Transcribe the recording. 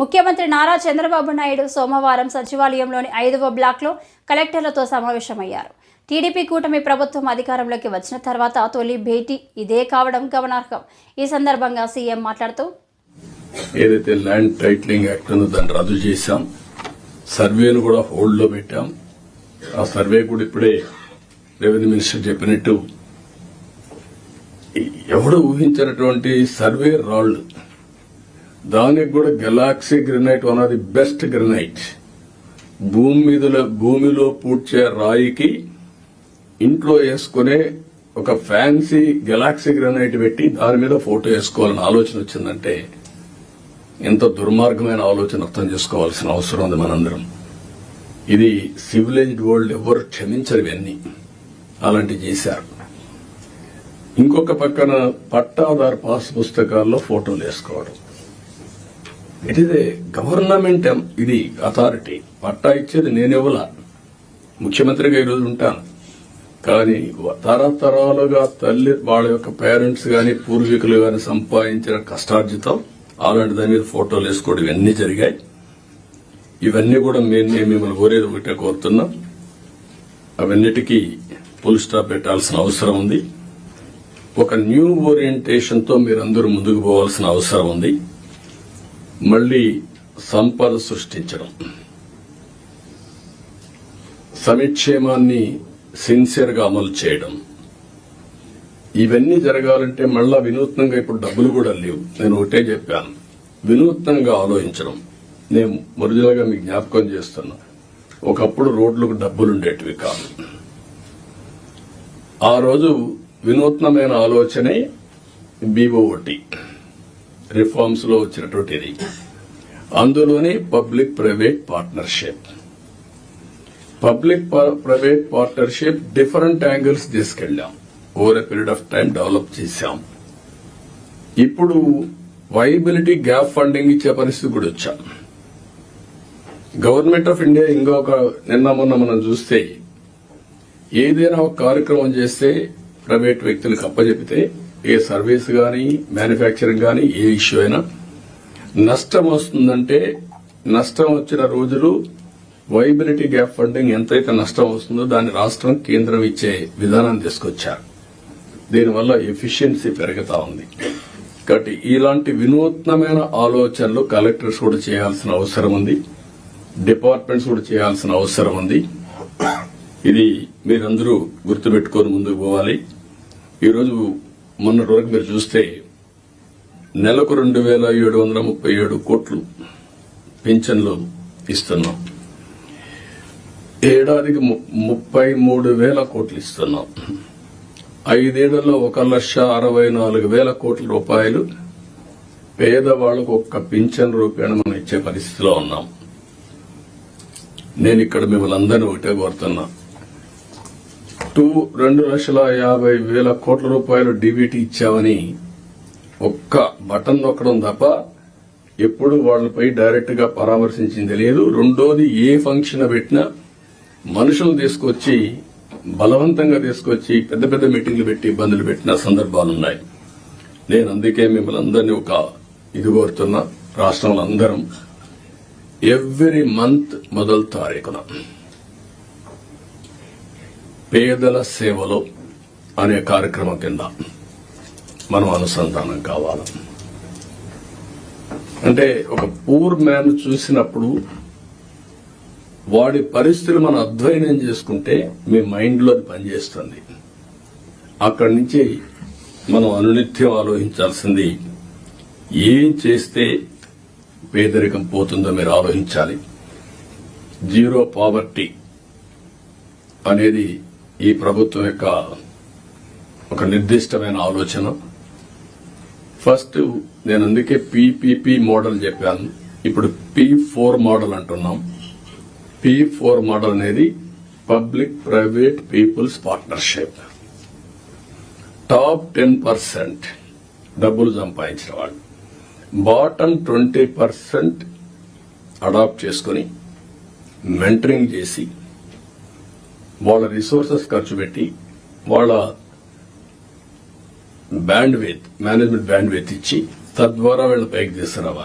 ముఖ్యమంత్రి నారా చంద్రబాబు నాయుడు సోమవారం సచివాలయంలోని ఐదవ బ్లాక్లో కలెక్టర్లతో సమావేశమయ్యారు. టీడీపీ కూటమి ప్రభుత్వం అధికారంలోకి వచ్చిన తర్వాత తొలి భేటీ ఇదే కావడం గమనార్హం. ఈ సందర్భంగా సీఎం మాట్లాడుతూ ఏదైతే ల్యాండ్ టైటిలింగ్ యాక్ట్ ఉందో దాన్ని రద్దు చేశాం. సర్వేను కూడా హోల్డ్లో పెట్టాం. ఆ సర్వే కూడా ఇప్పుడే రెవెన్యూ మినిస్టర్ చెప్పినట్టు ఎవడు ఊహించినటువంటి సర్వే రాళ్ళు దానికి కూడా galaxy granite one of the best granite. భూమి మీద భూమిలో పూడ్చే రాయికి ఇంట్లో వేసుకునే ఒక ఫ్యాన్సీ గెలాక్సీ గ్రెనైట్ పెట్టి దాని మీద ఫోటో వేసుకోవాలని ఆలోచన వచ్చిందంటే ఎంత దుర్మార్గమైన ఆలోచన అర్థం చేసుకోవాల్సిన అవసరం ఉంది మనందరం. ఇది సివిలైజ్డ్ వరల్డ్ ఎవరు క్షమించరు ఇవన్నీ. అలాంటివి చేశారు. ఇంకొక పక్కన పట్టాదారు పాస్ పుస్తకాల్లో ఫోటోలు వేసుకోవడం. ఇట్ ఇస్ ఏ గవర్నమెంట్ ఇది అథారిటీ పట్టా ఇచ్చేది నేనెవలా ముఖ్యమంత్రిగా ఈరోజు ఉంటాను. కానీ తరతరాలుగా తల్లి వాళ్ళ యొక్క పేరెంట్స్ కానీ పూర్వీకులు కానీ సంపాదించిన కష్టార్జితం అలాంటి దాని మీద ఫోటోలు వేసుకోవడం ఇవన్నీ జరిగాయి. ఇవన్నీ కూడా మేము నేను మిమ్మల్ని కోరేది ఒకటే కోరుతున్నాం. అవన్నిటికీ ఫుల్ స్టాప్ పెట్టాల్సిన అవసరం ఉంది. ఒక న్యూ ఓరియంటేషన్తో మీరందరూ ముందుకు పోవాల్సిన అవసరం ఉంది. మళ్ళీ సంపద సృష్టించడం. సమిక్షేమాన్ని సిన్సియర్గా అమలు చేయడం. ఇవన్నీ జరగాలంటే మళ్ళా వినూత్నంగా ఇప్పుడు డబ్బులు కూడా లేవు. నేను ఒకటే చెప్పాను. వినూత్నంగా ఆలోచించడం. నేను ఒరిజినల్ మీకు జ్ఞాపకం చేస్తున్నా. ఒకప్పుడు రోడ్లకు డబ్బులు ఉండేటివి కాదు. ఆ రోజు వినూత్నమైన ఆలోచనే బీఓటి రిఫార్మ్స్లో వచ్చినటువంటిది. అందులోనే public private partnership public private partnership different angles తీసుకెళ్ళాం over a period of time develop చేశాం. ఇప్పుడు వైబిలిటీ గ్యాప్ ఫండింగ్ ఇచ్చే పరిస్థితి కూడా వచ్చాం. గవర్నమెంట్ ఆఫ్ ఇండియా ఇంకొక నిన్న మొన్న మనం చూస్తే ఏదైనా ఒక కార్యక్రమం చేస్తే ప్రైవేట్ వ్యక్తులకు అప్పచెపితే ఏ సర్వీస్ కానీ మ్యానుఫ్యాక్చరింగ్ కానీ ఏ ఇష్యూ అయినా నష్టం వస్తుందంటే నష్టం వచ్చిన రోజులు వైబిలిటీ గ్యాప్ ఫండింగ్ ఎంతైతే నష్టం వస్తుందో దాన్ని రాష్ట్రం కేంద్రం ఇచ్చే విధానం తీసుకొచ్చారు. దీనివల్ల ఎఫిషియన్సీ పెరుగుతా ఉంది. కాబట్టి ఇలాంటి వినూత్నమైన ఆలోచనలు కలెక్టర్స్ కూడా చేయాల్సిన అవసరం ఉంది. డిపార్ట్మెంట్స్ కూడా చేయాల్సిన అవసరం ఉంది. ఇది మీరందరూ గుర్తుపెట్టుకొని ముందుకు పోవాలి. ఈరోజు మొన్నటి వరకు మీరు చూస్తే నెలకు రెండు వేల ఏడు వందల ముప్పై ఏడు కోట్లు పింఛన్లు ఇస్తున్నాం. ఏడాదికి ము- ముప్పై మూడు వేల కోట్లు ఇస్తున్నాం. ఐదేళ్ళలో ఒక లక్ష అరవై నాలుగు వేల కోట్ల రూపాయలు పేదవాళ్ళకు ఒక్క పింఛన్ రూపేణ మనం ఇచ్చే పరిస్థితిలో ఉన్నాం. నేను ఇక్కడ మిమ్మల్ని అందరినీ ఒకటే కోరుతున్నా. టూ రెండు లక్షల యాభై వేల కోట్ల రూపాయలు డీబీటీ ఇచ్చామని ఒక్క బటన్ నొక్కడం తప్ప ఎప్పుడు వాళ్ళపై డైరెక్ట్గా పరామర్శించింది లేదు. రెండోది ఏ ఫంక్షన్ పెట్టినా మనుషులు తీసుకొచ్చి బలవంతంగా తీసుకొచ్చి పెద్ద పెద్ద మీటింగ్లు పెట్టి ఇబ్బందులు పెట్టిన సందర్భాలున్నాయి నేను అందుకే మిమ్మల్ని అందరినీ ఒక ఇది కోరుతున్నా. రాష్ట్రంలో అందరం ఎవ్రీ మంత్ మొదలు తారీఖున. పేదల సేవలో అనే కార్యక్రమం కింద మనం అనుసంధానం కావాలి. అంటే ఒక పూర్ మ్యాన్ చూసినప్పుడు వాడి పరిస్థితులు మనం అధ్వయనం చేసుకుంటే మీ మైండ్లో అది పనిచేస్తుంది. అక్కడి నుంచి మనం అనునిత్యం ఆలోచించాల్సింది ఏం చేస్తే పేదరికం పోతుందో మీరు ఆలోచించాలి. జీరో పావర్టీ అనేది ఈ ప్రభుత్వం యొక్క ఒక నిర్దిష్టమైన ఆలోచన. ఫస్ట్ నేను అందుకే పీపీపీ మోడల్ చెప్పాను. ఇప్పుడు పీ ఫోర్ మోడల్ అంటున్నాం. పీ ఫోర్ మోడల్ అనేది public private people's partnership. Top ten percent డబ్బులు సంపాదించిన వాళ్ళు. బాటమ్ ట్వంటీ పర్సెంట్ అడాప్ట్ చేసుకుని మెంటరింగ్ చేసి వాళ్ళ రిసోర్సెస్ ఖర్చు పెట్టి వాళ్ళ bandwidth management bandwidth ఇచ్చి తద్వారా వీళ్ళ పైకి తీసుకురావాలి.